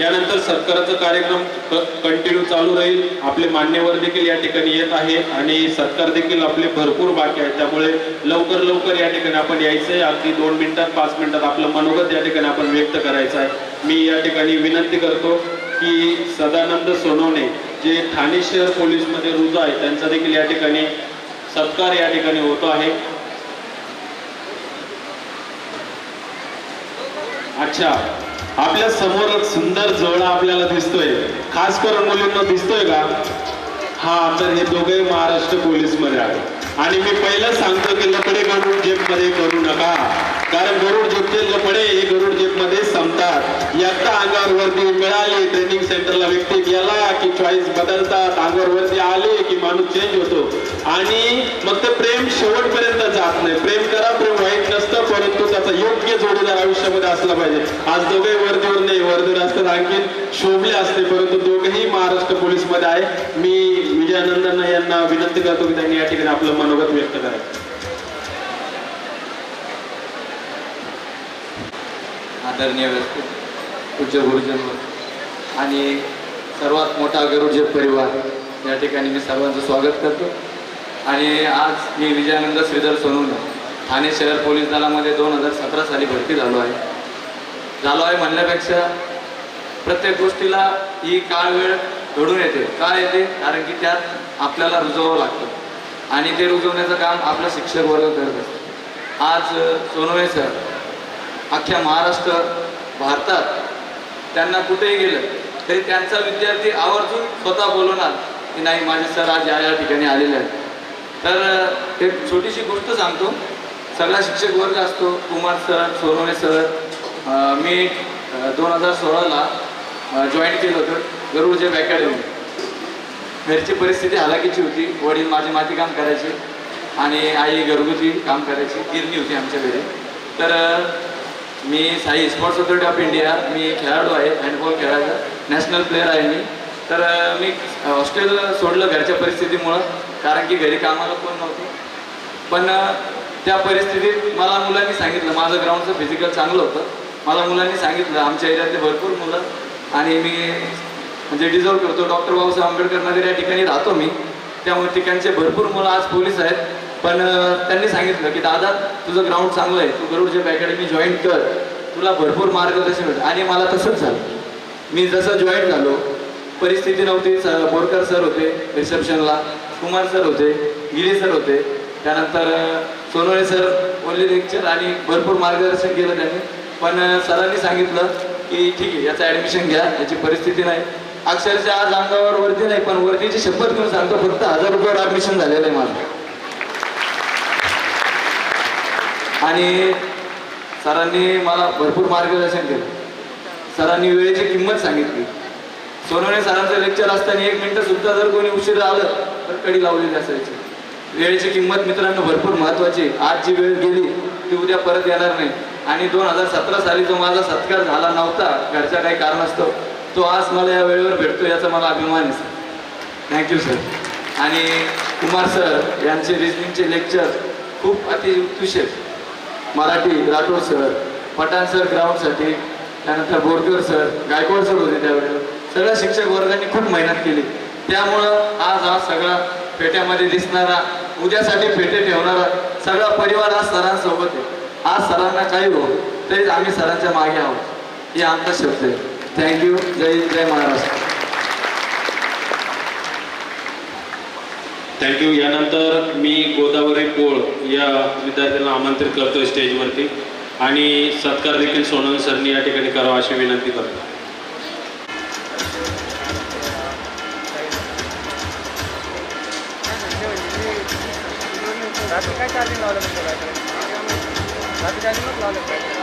यानंतर सत्काराचा कार्यक्रम कंटिन्यू चालू राहील. आपले मान्यवर देखील या ठिकाणी येत आहे आणि सत्कार देखील आपले भरपूर बाकी आहेत. त्यामुळे लवकर लवकर या ठिकाणी आपण यायचं आहे अगदी दोन मिनिटात पाच मिनिटात आपलं मनोगत या ठिकाणी आपण व्यक्त करायचं आहे. मी या ठिकाणी विनंती करतो की सदानंद सोनवणे जे ठाणे शहर पोलीसमध्ये रुजू आहे त्यांचा देखील या ठिकाणी सत्कार या ठिकाणी होतो आहे. अच्छा. आपल्यासमोर एक सुंदर जोडा आपल्याला दिसतोय. खास करून मुलींना दिसतोय का? हा तर हे दोघे महाराष्ट्र पोलीसमध्ये आहे आणि मी पहिलं सांगतो की लपडे गरुड जेपमध्ये करू नका. कारण गरुड जेपचे लपडे हे गरुड जेपमध्ये संपतात. एकदा अंगावर वरती मिळाली ट्रेनिंग सेंटरला व्यक्ती गेला की चॉईस बदलतात. अंगावर वरती आले की माणूस चेंज होतो. आणि मग ते प्रेम शेवटपर्यंत जात नाही. प्रेम करा प्रेम वाईट नसतं परंतु त्याचा योग्य जोडीदार आयुष्यामध्ये असला पाहिजे. आज दोघे वर्दीवर नाही वर्दीवर असतात आणखी शोभले असते परंतु दोघेही महाराष्ट्र पोलीसमध्ये आहे. मी विजयानंदन यांना विनंती करतो की त्यांनी या ठिकाणी आपलं मनोगत व्यक्त करायचं आदरणीय व्यक्ती पूज्य गुरुजन आणि सर्वात मोठा गरुडजे परिवार या ठिकाणी मी सर्वांचं स्वागत करतो. आणि आज मी विजयानंद श्रीधर सोनवणे ठाणे शहर पोलीस दलामध्ये दोन हजार सतरा साली भरती झालो आहे. झालो आहे म्हणण्यापेक्षा प्रत्येक गोष्टीला ही काळ वेळ घडून येते. का येते कारण की त्यात आपल्याला रुजवावं लागतं. आणि ते रुजवण्याचं काम आपला शिक्षक वर्ग करत असतो. आज सोनवे सर अख्ख्या महाराष्ट्र भारतात त्यांना कुठेही गेलं तरी त्यांचा विद्यार्थी आवर्जून स्वतः बोलवणार की नाही माझे सर आज या या ठिकाणी आलेले आहेत. तर एक छोटीशी गोष्ट सांगतो. सगळा शिक्षक वर्ग असतो कुमार सर सोनवणे सर. मी दोन हजार सोळाला जॉईन केलं होतं गरुडच्या जेब अकॅडमी घरची परिस्थिती हालाकीची होती. वडील माझे मातीकाम करायचे आणि आई घरगुती काम करायची. गिरणी होती आमच्या घरी. तर मी Sai sports authority of India मी खेळाडू आहे हँडबॉल खेळायचा नॅशनल प्लेअर आहे मी. तर मी हॉस्टेल सोडलं घरच्या परिस्थितीमुळं कारण की घरी कामाला कोण नव्हतं. पण त्या परिस्थितीत मला मुलांनी सांगितलं माझं ग्राउंडचं फिजिकल चांगलं होतं. मला मुलांनी सांगितलं आमच्या एरियातले भरपूर मुलं आणि मी म्हणजे डिझर्व करतो. डॉक्टर बाबासाहेब आंबेडकर नगर या ठिकाणी राहतो मी. त्यामुळे ठिकाणचे भरपूर मुलं आज पोलीस आहेत. पण त्यांनी सांगितलं की दादा तुझं ग्राउंड चांगलं आहे. तू गरुडजेप अकॅडमी जॉईन कर. तुला भरपूर मार्गदर्शन मिळतं आणि मला तसंच झालं. मी जसं जॉईन झालो परिस्थिती नव्हती. स बोरकर सर होते रिसेप्शनला कुमार सर होते गिरी सर होते. त्यानंतर सोनवणे सर ओनली लेक्चर आणि भरपूर मार्गदर्शन केलं त्यांनी. पण सरांनी सांगितलं की ठीक आहे याचं ॲडमिशन घ्या याची परिस्थिती नाही. अक्षरशः आज अंगावर वरती नाही पण वरतीची शपथ घेऊन सांगतो फक्त हजार रुपयावर ॲडमिशन झालेलं आहे माझं. आणि सरांनी मला भरपूर मार्गदर्शन केलं. सरांनी वेळेची किंमत सांगितली. सोनवणे सरांचं लेक्चर असताना एक मिनटं सुद्धा जर कोणी उशीर आलं तर कडी लावलेली असायची वेळेची किंमत मित्रांनो भरपूर महत्वाची आज जी वेळ गेली ती उद्या परत येणार नाही. आणि दोन हजार सतरा साली जो माझा सत्कार झाला नव्हता घरच्या काही कारणास्तव तो आज मला या वेळेवर भेटतो याचा मला अभिमान आहे सर थँक्यू सर आणि कुमार सर यांचे रिजनिंगचे लेक्चर खूप अतिविशेष मराठी राठोड सर पठाण सर ग्राउंडसाठी त्यानंतर बोरकर सर गायकवाड सर होते त्यावेळेला. सगळ्या शिक्षक वर्गांनी खूप मेहनत केली. त्यामुळं आज हा सगळा पेट्यामध्ये दिसणारा उद्यासाठी पेटे ठेवणारा सगळा परिवार आज सरांसोबत आहे. आज सरांना काही हो तरीच आम्ही सरांच्या मागे आहोत. हे आमचा शब्द आहे. थँक्यू जय जय महाराष्ट्र. थँक्यू यानंतर मी गोदावरी पोळ या विद्यार्थ्यांना आमंत्रित करतोय स्टेजवरती आणि सत्कार देखील सोनल सरनी या ठिकाणी करावा अशी विनंती करतो. रात्री काय चार्जिंग लावलं म्हणजे काय रात्री चार्जिंगच लावलं काय